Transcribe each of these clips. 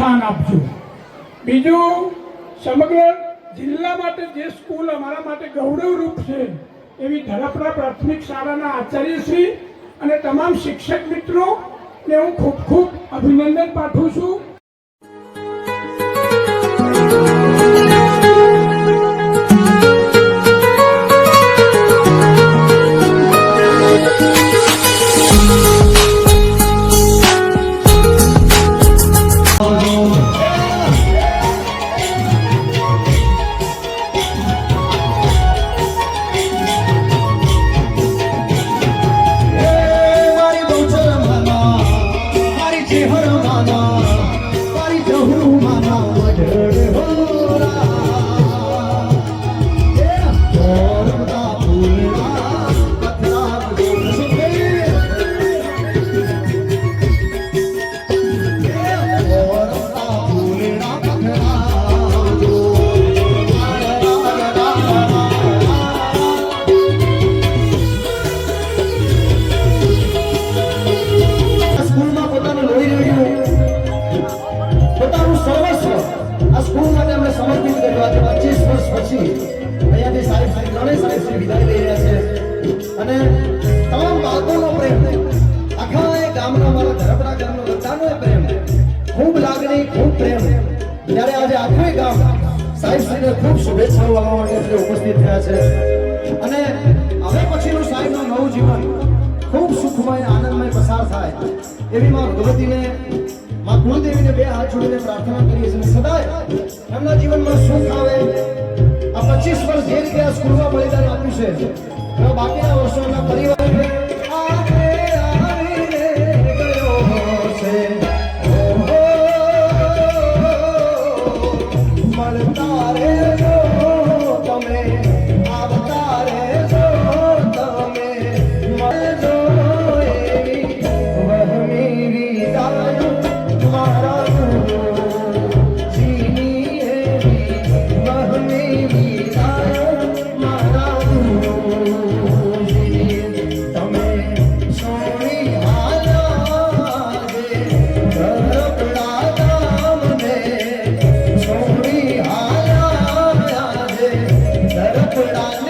પ્રોત્સાહન આપજો. બીજું, સમગ્ર જિલ્લા માટે જે સ્કૂલ અમારા માટે ગૌરવરૂપ છે, એવી ધરપરા પ્રાથમિક શાળાના આચાર્યશ્રી અને તમામ શિક્ષક મિત્રો ને હું ખૂબ ખૂબ અભિનંદન પાઠવું છું. આખું ગામ સાહેબ ખૂબ શુભેચ્છાઓ આપવા માટે આજે ઉપસ્થિત થયા છે. અને હવે પછીનું સાહેબનું નવું જીવન ખૂબ સુખમય, આનંદમય પસાર થાય એવી માં ભગવતીને, માં કુળદેવીને બે હાથ જોડીને પ્રાર્થના કરીએ છીએ. સદાય એમના જીવનમાં સુખ આવે. આ પચીસ વર્ષ જે રીતે આ સ્કૂલમાં બલિદાન આપ્યું છે બાકીના વર્ષોના પરિવારને उड़ाने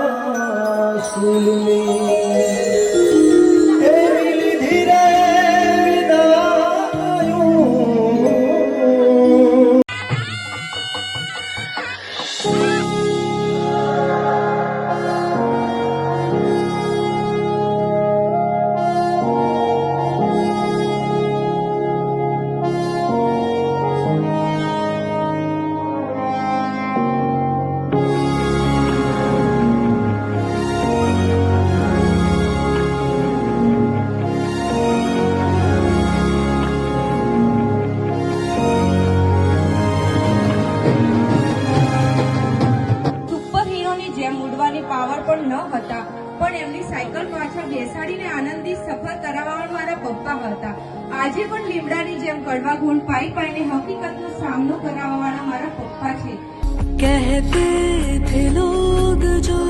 આપણા સુલમી બેસાડીને આનંદી સફર કરાવવાનું મારા પપ્પા હતા. આજે પણ લીમડાની જેમ કડવા ગુણ પાઈ પાઈને હકીકતનો સામનો કરાવવાના મારા પપ્પા છે. કહેતે થે લોગ જો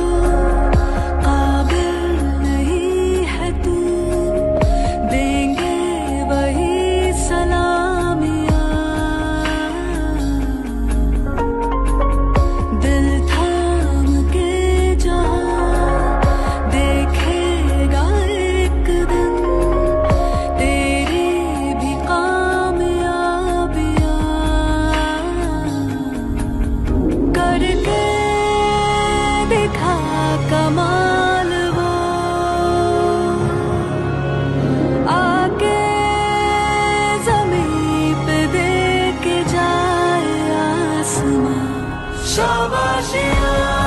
Savaşırlar